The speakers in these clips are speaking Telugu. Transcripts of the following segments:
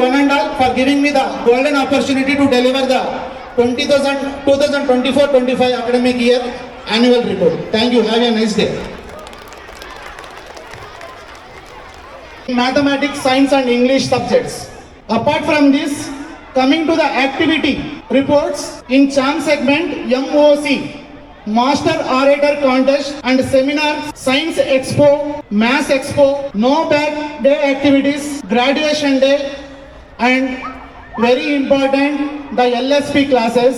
Womendaal for giving me the golden opportunity to deliver the 2024-25 academic year annual report. Thank you. Have a nice day. Mathematics, science and English subjects. Apart from this, coming to the activity reports in CHAM segment MOC Master Orator Contest and Seminar, Science Expo, Mass Expo, No Bag Day activities, Graduation Day and very important, the LSP classes.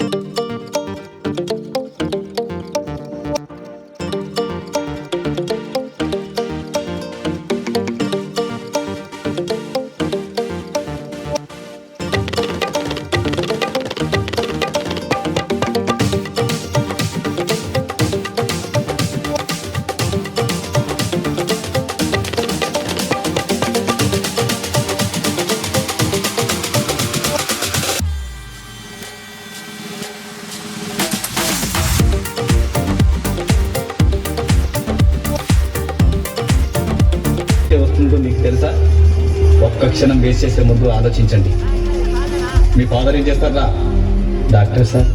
ఒక్క క్షణం వేస్ట్ చేసే ముందు ఆలోచించండి మీ ఫాదర్ ఏం చేస్తారా doctor sir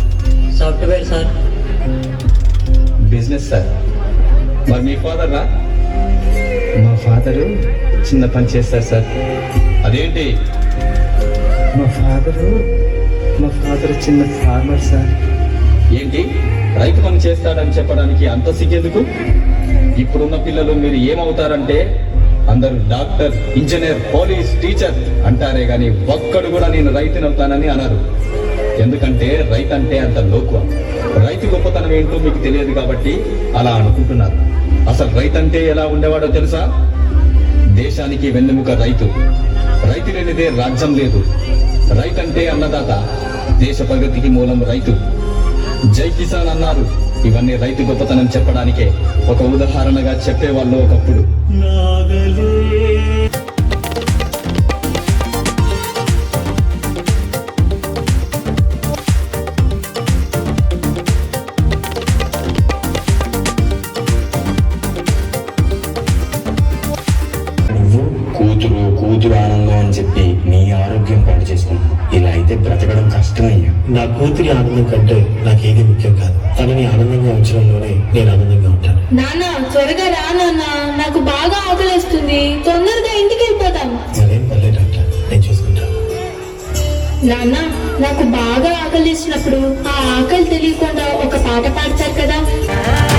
software sir business sir మరి మీ ఫాదర్ రా మా ఫాదర్ చిన్న పని చేస్తారు సార్ అదేంటి మా ఫాదరు మా ఫాదర్ చిన్న ఫార్మర్ సార్ ఏంటి రైతు పని చేస్తాడని చెప్పడానికి అంత సిగ్గెందుకు ఇప్పుడున్న పిల్లలు మీరు ఏమవుతారంటే అందరూ డాక్టర్ ఇంజనీర్ పోలీస్ టీచర్ అంటారే కానీ ఒక్కడు కూడా నేను అవుతానని అన్నారు ఎందుకంటే రైతు అంటే అంత లోకువ రైతు గొప్పతనం ఏంటో మీకు తెలియదు కాబట్టి అలా అనుకుంటున్నారు అసలు రైతు అంటే ఎలా ఉండేవాడో తెలుసా దేశానికి వెన్నెముక రైతు రైతు లేనిదే రాజ్యం లేదు రైతు అంటే అన్నదాత దేశ ప్రగతికి మూలం రైతు జై కిసాన్ అన్నారు ఇవన్నీ రైతు గొప్పతనం చెప్పడానికే ఒక ఉదాహరణగా చెప్పేవాళ్ళు ఒకప్పుడు ఆనందం అని చెప్పి నీ ఆరోగ్యం పాటు చేసుకున్నాను ఇలా అయితే బ్రతకడం కష్టమయ్యా నా కూతురి ఆనందం కంటే నాకేది ముఖ్యం కాదు తనని ఆనందంగా ఉంచడంలోనే నేను ఆనందంగా ఉంటాను నాన్న త్వరగా రా నాన్న నాకు బాగా ఆకలిస్తుంది తొందరగా ఇంటికి వెళ్ళిపోతాను మరేం పర్లేదు డాక్టర్ నేను చూసుకుంటాను నాన్న నాకు బాగా ఆకలిస్తున్నప్పుడు ఆ ఆకలి తెలియకుండా ఒక పాట పాడతారు కదా